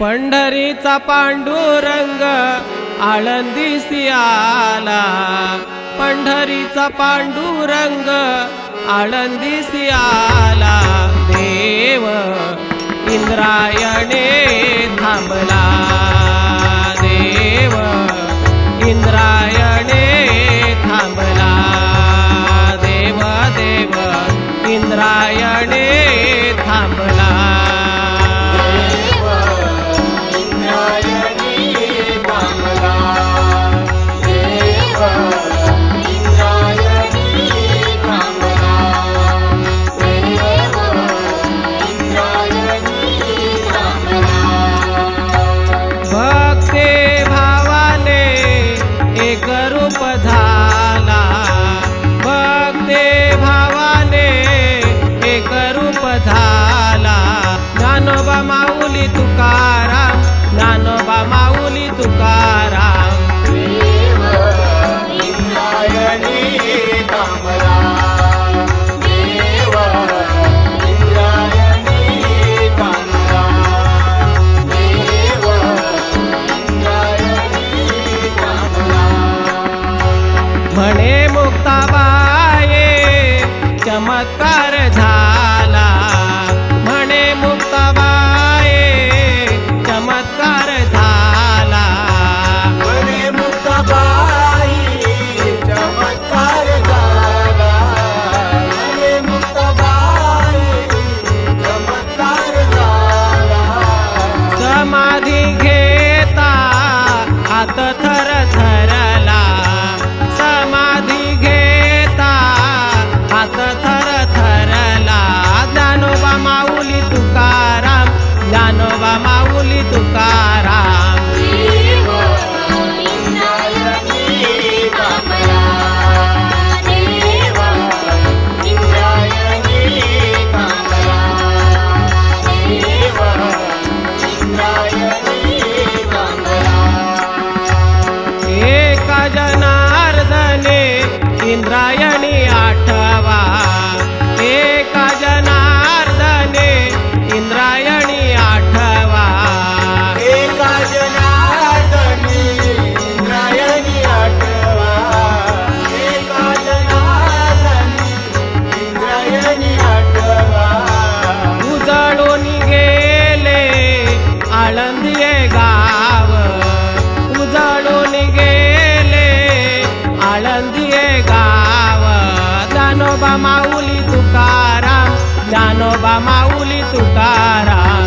पंढरीचा पांडुरंग आळंदीसी आला. पंढरीचा पांडुरंग आळंदीसी आला. देव इंद्रायणे थांबला. रूप धार चमत्कार झाला. म्हणे मुक्ताबाये चमत्कार झाला. चमत्कार झाला. अरे मुक्ताबाई चमत्कार झाला. समाधी घेता हात ज्ञानोबा माऊली तुकाराम. एका गाव. जानोबा माऊली तुकाराम. जानोबा माऊली तुकाराम.